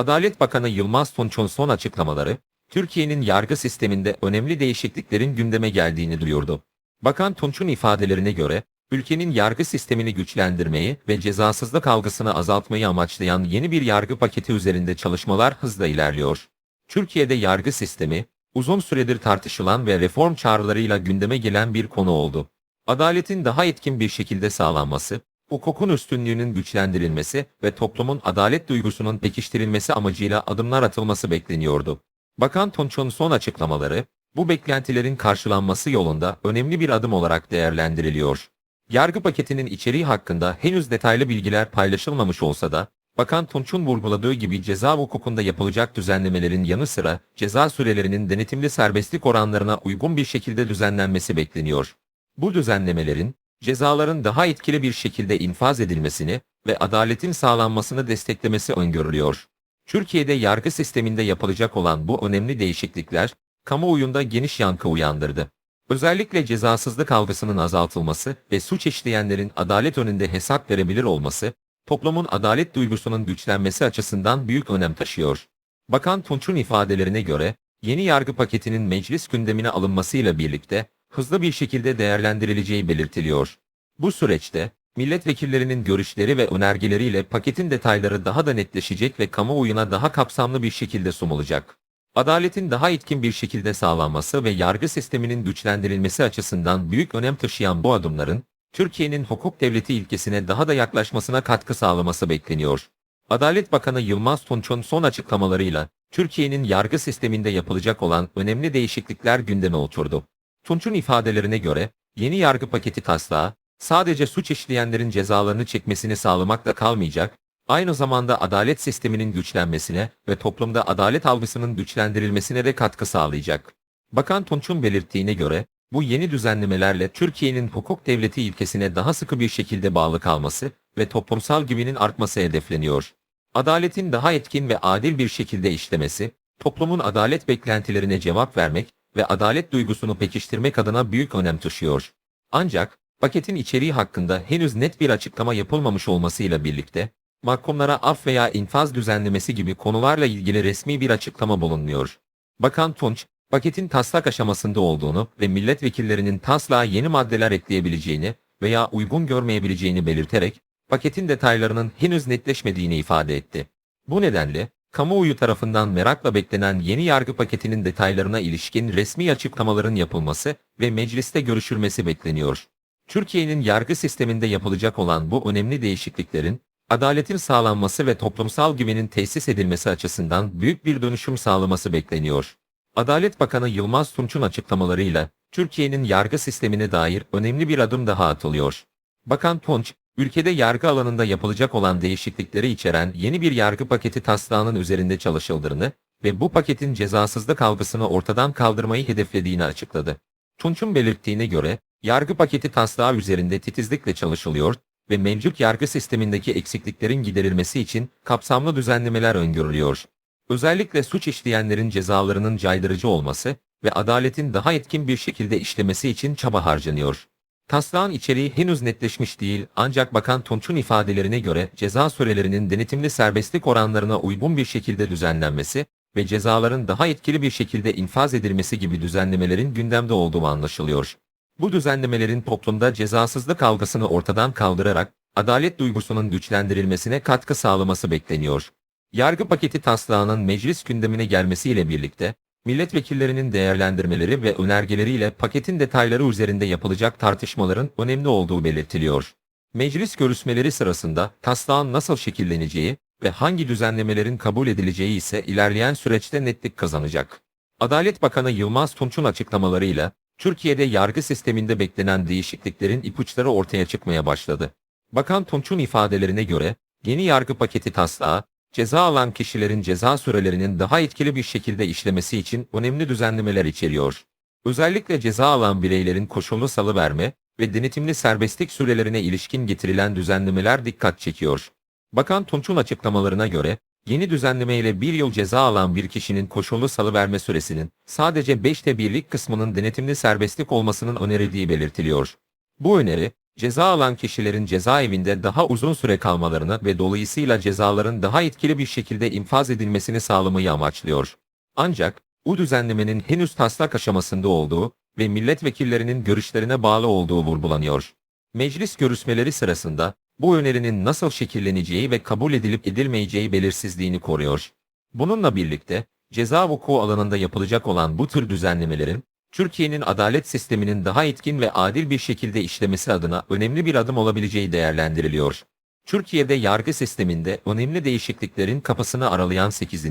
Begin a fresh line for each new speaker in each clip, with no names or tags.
Adalet Bakanı Yılmaz Tunç'un son açıklamaları, Türkiye'nin yargı sisteminde önemli değişikliklerin gündeme geldiğini duyurdu. Bakan Tunç'un ifadelerine göre, ülkenin yargı sistemini güçlendirmeyi ve cezasızlık algısını azaltmayı amaçlayan yeni bir yargı paketi üzerinde çalışmalar hızla ilerliyor. Türkiye'de yargı sistemi, uzun süredir tartışılan ve reform çağrılarıyla gündeme gelen bir konu oldu. Adaletin daha etkin bir şekilde sağlanması, hukukun üstünlüğünün güçlendirilmesi ve toplumun adalet duygusunun pekiştirilmesi amacıyla adımlar atılması bekleniyordu. Bakan Tunç'un son açıklamaları, bu beklentilerin karşılanması yolunda önemli bir adım olarak değerlendiriliyor. Yargı paketinin içeriği hakkında henüz detaylı bilgiler paylaşılmamış olsa da, Bakan Tunç'un vurguladığı gibi ceza hukukunda yapılacak düzenlemelerin yanı sıra ceza sürelerinin denetimli serbestlik oranlarına uygun bir şekilde düzenlenmesi bekleniyor. Bu düzenlemelerin, cezaların daha etkili bir şekilde infaz edilmesini ve adaletin sağlanmasını desteklemesi öngörülüyor. Türkiye'de yargı sisteminde yapılacak olan bu önemli değişiklikler, kamuoyunda geniş yankı uyandırdı. Özellikle cezasızlık algısının azaltılması ve suç işleyenlerin adalet önünde hesap verebilir olması, toplumun adalet duygusunun güçlenmesi açısından büyük önem taşıyor. Bakan Tunç'un ifadelerine göre, yeni yargı paketinin meclis gündemine alınmasıyla birlikte, hızlı bir şekilde değerlendirileceği belirtiliyor. Bu süreçte, milletvekillerinin görüşleri ve önergeleriyle paketin detayları daha da netleşecek ve kamuoyuna daha kapsamlı bir şekilde sunulacak. Adaletin daha etkin bir şekilde sağlanması ve yargı sisteminin güçlendirilmesi açısından büyük önem taşıyan bu adımların, Türkiye'nin hukuk devleti ilkesine daha da yaklaşmasına katkı sağlaması bekleniyor. Adalet Bakanı Yılmaz Tunç'un son açıklamalarıyla, Türkiye'nin yargı sisteminde yapılacak olan önemli değişiklikler gündeme oturdu. Tunç'un ifadelerine göre, yeni yargı paketi taslağı, sadece suç işleyenlerin cezalarını çekmesini sağlamakla kalmayacak, aynı zamanda adalet sisteminin güçlenmesine ve toplumda adalet algısının güçlendirilmesine de katkı sağlayacak. Bakan Tunç'un belirttiğine göre, bu yeni düzenlemelerle Türkiye'nin hukuk devleti ilkesine daha sıkı bir şekilde bağlı kalması ve toplumsal güvenin artması hedefleniyor. Adaletin daha etkin ve adil bir şekilde işlemesi, toplumun adalet beklentilerine cevap vermek ve adalet duygusunu pekiştirmek adına büyük önem taşıyor. Ancak, paketin içeriği hakkında henüz net bir açıklama yapılmamış olmasıyla birlikte, mahkumlara af veya infaz düzenlemesi gibi konularla ilgili resmi bir açıklama bulunmuyor. Bakan Tunç, paketin taslak aşamasında olduğunu ve milletvekillerinin taslağa yeni maddeler ekleyebileceğini veya uygun görmeyebileceğini belirterek, paketin detaylarının henüz netleşmediğini ifade etti. Bu nedenle, kamuoyu tarafından merakla beklenen yeni yargı paketinin detaylarına ilişkin resmi açıklamaların yapılması ve mecliste görüşülmesi bekleniyor. Türkiye'nin yargı sisteminde yapılacak olan bu önemli değişikliklerin, adaletin sağlanması ve toplumsal güvenin tesis edilmesi açısından büyük bir dönüşüm sağlaması bekleniyor. Adalet Bakanı Yılmaz Tunç'un açıklamalarıyla Türkiye'nin yargı sistemine dair önemli bir adım daha atılıyor. Bakan Tunç, ülkede yargı alanında yapılacak olan değişiklikleri içeren yeni bir yargı paketi taslağının üzerinde çalışıldığını ve bu paketin cezasızlık algısını ortadan kaldırmayı hedeflediğini açıkladı. Tunç'un belirttiğine göre, yargı paketi taslağı üzerinde titizlikle çalışılıyor ve mevcut yargı sistemindeki eksikliklerin giderilmesi için kapsamlı düzenlemeler öngörülüyor. Özellikle suç işleyenlerin cezalarının caydırıcı olması ve adaletin daha etkin bir şekilde işlemesi için çaba harcanıyor. Taslağın içeriği henüz netleşmiş değil ancak Bakan Tunç'un ifadelerine göre ceza sürelerinin denetimli serbestlik oranlarına uygun bir şekilde düzenlenmesi ve cezaların daha etkili bir şekilde infaz edilmesi gibi düzenlemelerin gündemde olduğu anlaşılıyor. Bu düzenlemelerin toplumda cezasızlık algısını ortadan kaldırarak adalet duygusunun güçlendirilmesine katkı sağlaması bekleniyor. Yargı paketi taslağının meclis gündemine gelmesiyle birlikte, milletvekillerinin değerlendirmeleri ve önergeleriyle paketin detayları üzerinde yapılacak tartışmaların önemli olduğu belirtiliyor. Meclis görüşmeleri sırasında taslağın nasıl şekilleneceği ve hangi düzenlemelerin kabul edileceği ise ilerleyen süreçte netlik kazanacak. Adalet Bakanı Yılmaz Tunç'un açıklamalarıyla, Türkiye'de yargı sisteminde beklenen değişikliklerin ipuçları ortaya çıkmaya başladı. Bakan Tunç'un ifadelerine göre, yeni yargı paketi taslağı, ceza alan kişilerin ceza sürelerinin daha etkili bir şekilde işlemesi için önemli düzenlemeler içeriyor. Özellikle ceza alan bireylerin koşullu salıverme ve denetimli serbestlik sürelerine ilişkin getirilen düzenlemeler dikkat çekiyor. Bakan Tunç'un açıklamalarına göre, yeni düzenleme ile bir yıl ceza alan bir kişinin koşullu salıverme süresinin sadece 5'te birlik kısmının denetimli serbestlik olmasının önerildiği belirtiliyor. Bu öneri, ceza alan kişilerin cezaevinde daha uzun süre kalmalarını ve dolayısıyla cezaların daha etkili bir şekilde infaz edilmesini sağlamayı amaçlıyor. Ancak bu düzenlemenin henüz taslak aşamasında olduğu ve milletvekillerinin görüşlerine bağlı olduğu vurgulanıyor. Meclis görüşmeleri sırasında bu önerinin nasıl şekilleneceği ve kabul edilip edilmeyeceği belirsizliğini koruyor. Bununla birlikte ceza vuku alanında yapılacak olan bu tür düzenlemelerin Türkiye'nin adalet sisteminin daha etkin ve adil bir şekilde işlemesi adına önemli bir adım olabileceği değerlendiriliyor. Türkiye'de yargı sisteminde önemli değişikliklerin kapısını aralayan 8.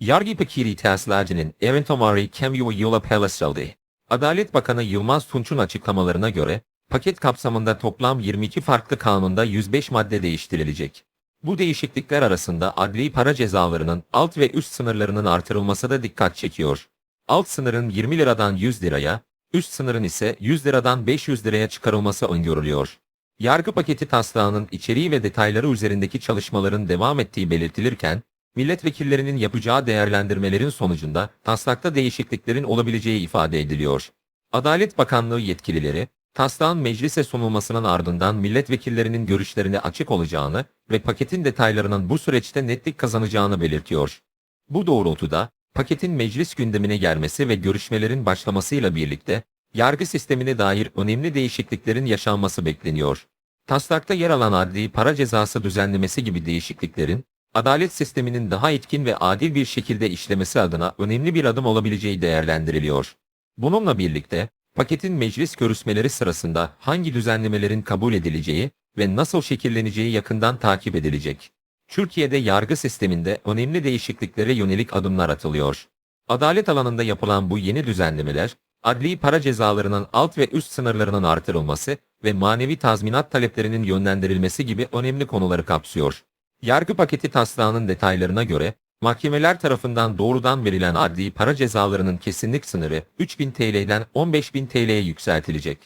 Yargı Paketi Taslacı'nın Eventomari Kemyu Yola Palasaldi. Adalet Bakanı Yılmaz Tunç'un açıklamalarına göre, paket kapsamında toplam 22 farklı kanunda 105 madde değiştirilecek. Bu değişiklikler arasında adli para cezalarının alt ve üst sınırlarının artırılması da dikkat çekiyor. Alt sınırın 20 liradan 100 liraya, üst sınırın ise 100 liradan 500 liraya çıkarılması öngörülüyor. Yargı paketi taslağının içeriği ve detayları üzerindeki çalışmaların devam ettiği belirtilirken, milletvekillerinin yapacağı değerlendirmelerin sonucunda taslakta değişikliklerin olabileceği ifade ediliyor. Adalet Bakanlığı yetkilileri, taslağın meclise sunulmasının ardından milletvekillerinin görüşlerine açık olacağını ve paketin detaylarının bu süreçte netlik kazanacağını belirtiyor. Bu doğrultuda, paketin meclis gündemine gelmesi ve görüşmelerin başlamasıyla birlikte, yargı sistemine dair önemli değişikliklerin yaşanması bekleniyor. Taslakta yer alan adli para cezası düzenlemesi gibi değişikliklerin, adalet sisteminin daha etkin ve adil bir şekilde işlemesi adına önemli bir adım olabileceği değerlendiriliyor. Bununla birlikte, paketin meclis görüşmeleri sırasında hangi düzenlemelerin kabul edileceği ve nasıl şekilleneceği yakından takip edilecek. Türkiye'de yargı sisteminde önemli değişikliklere yönelik adımlar atılıyor. Adalet alanında yapılan bu yeni düzenlemeler, adli para cezalarının alt ve üst sınırlarının artırılması ve manevi tazminat taleplerinin yönlendirilmesi gibi önemli konuları kapsıyor. Yargı paketi taslağının detaylarına göre, mahkemeler tarafından doğrudan verilen adli para cezalarının kesinlik sınırı 3000 TL'den 15000 TL'ye yükseltilecek.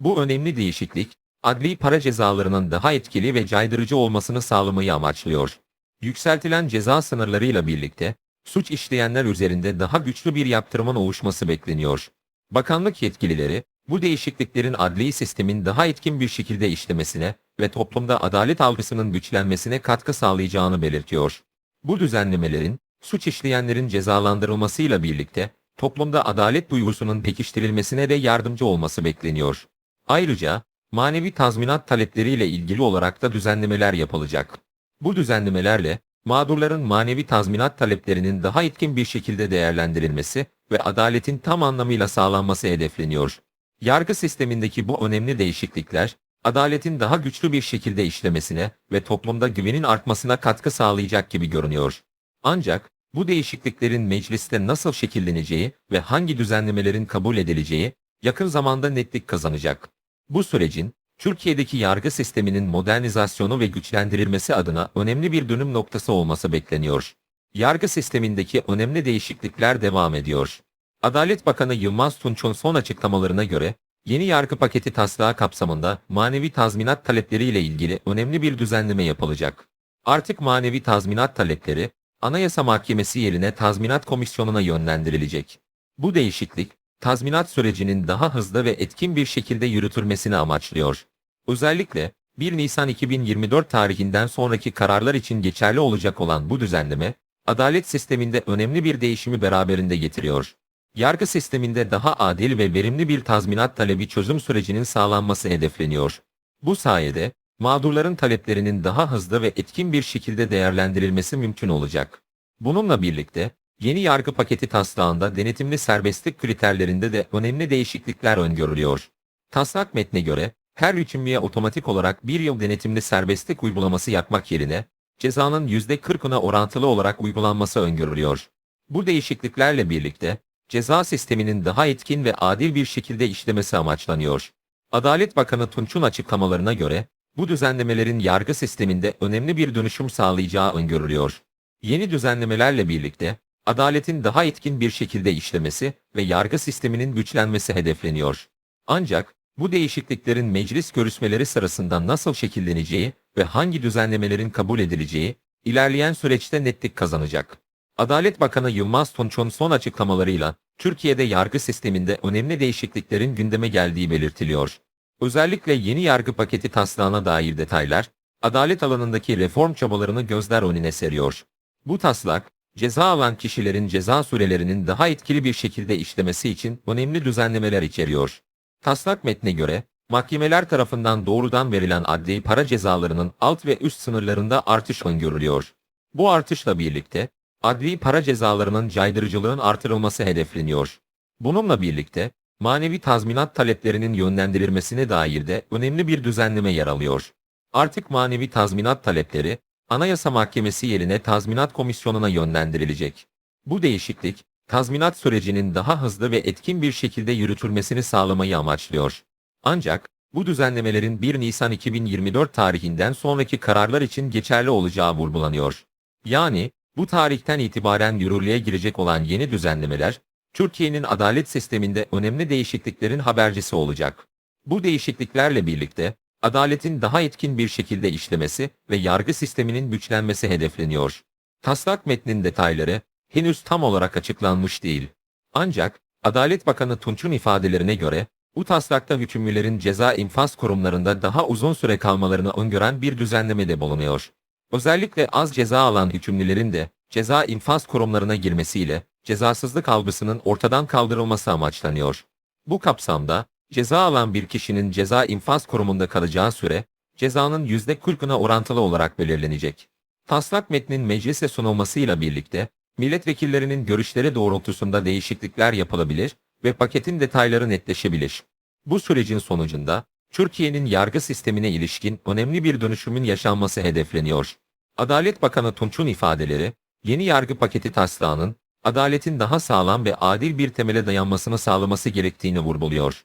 Bu önemli değişiklik, adli para cezalarının daha etkili ve caydırıcı olmasını sağlamayı amaçlıyor. Yükseltilen ceza sınırlarıyla birlikte, suç işleyenler üzerinde daha güçlü bir yaptırımın oluşması bekleniyor. Bakanlık yetkilileri, bu değişikliklerin adli sistemin daha etkin bir şekilde işlemesine ve toplumda adalet algısının güçlenmesine katkı sağlayacağını belirtiyor. Bu düzenlemelerin, suç işleyenlerin cezalandırılmasıyla birlikte, toplumda adalet duygusunun pekiştirilmesine de yardımcı olması bekleniyor. Ayrıca, manevi tazminat talepleriyle ilgili olarak da düzenlemeler yapılacak. Bu düzenlemelerle, mağdurların manevi tazminat taleplerinin daha etkin bir şekilde değerlendirilmesi ve adaletin tam anlamıyla sağlanması hedefleniyor. Yargı sistemindeki bu önemli değişiklikler, adaletin daha güçlü bir şekilde işlemesine ve toplumda güvenin artmasına katkı sağlayacak gibi görünüyor. Ancak bu değişikliklerin mecliste nasıl şekilleneceği ve hangi düzenlemelerin kabul edileceği yakın zamanda netlik kazanacak. Bu sürecin Türkiye'deki yargı sisteminin modernizasyonu ve güçlendirilmesi adına önemli bir dönüm noktası olması bekleniyor. Yargı sistemindeki önemli değişiklikler devam ediyor. Adalet Bakanı Yılmaz Tunç'un son açıklamalarına göre, yeni yargı paketi taslağı kapsamında manevi tazminat talepleriyle ilgili önemli bir düzenleme yapılacak. Artık manevi tazminat talepleri, Anayasa Mahkemesi yerine tazminat komisyonuna yönlendirilecek. Bu değişiklik, tazminat sürecinin daha hızlı ve etkin bir şekilde yürütülmesini amaçlıyor. Özellikle 1 Nisan 2024 tarihinden sonraki kararlar için geçerli olacak olan bu düzenleme, adalet sisteminde önemli bir değişimi beraberinde getiriyor. Yargı sisteminde daha adil ve verimli bir tazminat talebi çözüm sürecinin sağlanması hedefleniyor. Bu sayede, mağdurların taleplerinin daha hızlı ve etkin bir şekilde değerlendirilmesi mümkün olacak. Bununla birlikte, Yeni yargı paketi taslağında denetimli serbestlik kriterlerinde de önemli değişiklikler öngörülüyor. Taslak metne göre, her hükümlüye otomatik olarak bir yıl denetimli serbestlik uygulaması yapmak yerine, cezanın %40'ına orantılı olarak uygulanması öngörülüyor. Bu değişikliklerle birlikte, ceza sisteminin daha etkin ve adil bir şekilde işlemesi amaçlanıyor. Adalet Bakanı Tunç'un açıklamalarına göre, bu düzenlemelerin yargı sisteminde önemli bir dönüşüm sağlayacağı öngörülüyor. Yeni düzenlemelerle birlikte, adaletin daha etkin bir şekilde işlemesi ve yargı sisteminin güçlenmesi hedefleniyor. Ancak bu değişikliklerin meclis görüşmeleri sırasında nasıl şekilleneceği ve hangi düzenlemelerin kabul edileceği ilerleyen süreçte netlik kazanacak. Adalet Bakanı Yılmaz Tunç'un son açıklamalarıyla Türkiye'de yargı sisteminde önemli değişikliklerin gündeme geldiği belirtiliyor. Özellikle yeni yargı paketi taslağına dair detaylar, adalet alanındaki reform çabalarını gözler önüne seriyor. Bu taslak, ceza alan kişilerin ceza sürelerinin daha etkili bir şekilde işlemesi için önemli düzenlemeler içeriyor. Taslak metne göre, mahkemeler tarafından doğrudan verilen adli para cezalarının alt ve üst sınırlarında artış öngörülüyor. Bu artışla birlikte, adli para cezalarının caydırıcılığın artırılması hedefleniyor. Bununla birlikte, manevi tazminat taleplerinin yönlendirilmesine dair de önemli bir düzenleme yer alıyor. Artık manevi tazminat talepleri, Anayasa Mahkemesi yerine tazminat komisyonuna yönlendirilecek. Bu değişiklik, tazminat sürecinin daha hızlı ve etkin bir şekilde yürütülmesini sağlamayı amaçlıyor. Ancak, bu düzenlemelerin 1 Nisan 2024 tarihinden sonraki kararlar için geçerli olacağı vurgulanıyor. Yani, bu tarihten itibaren yürürlüğe girecek olan yeni düzenlemeler, Türkiye'nin adalet sisteminde önemli değişikliklerin habercisi olacak. Bu değişikliklerle birlikte, adaletin daha etkin bir şekilde işlemesi ve yargı sisteminin güçlenmesi hedefleniyor. Taslak metnin detayları henüz tam olarak açıklanmış değil. Ancak Adalet Bakanı Tunç'un ifadelerine göre bu taslakta hükümlülerin ceza infaz kurumlarında daha uzun süre kalmalarını öngören bir düzenleme de bulunuyor. Özellikle az ceza alan hükümlülerin de ceza infaz kurumlarına girmesiyle cezasızlık algısının ortadan kaldırılması amaçlanıyor. Bu kapsamda ceza alan bir kişinin ceza infaz kurumunda kalacağı süre cezanın %40'ına orantılı olarak belirlenecek. Taslak metnin meclise sunulmasıyla birlikte milletvekillerinin görüşleri doğrultusunda değişiklikler yapılabilir ve paketin detayları netleşebilir. Bu sürecin sonucunda Türkiye'nin yargı sistemine ilişkin önemli bir dönüşümün yaşanması hedefleniyor. Adalet Bakanı Tunç'un ifadeleri, yeni yargı paketi taslağının adaletin daha sağlam ve adil bir temele dayanmasını sağlaması gerektiğini vurguluyor.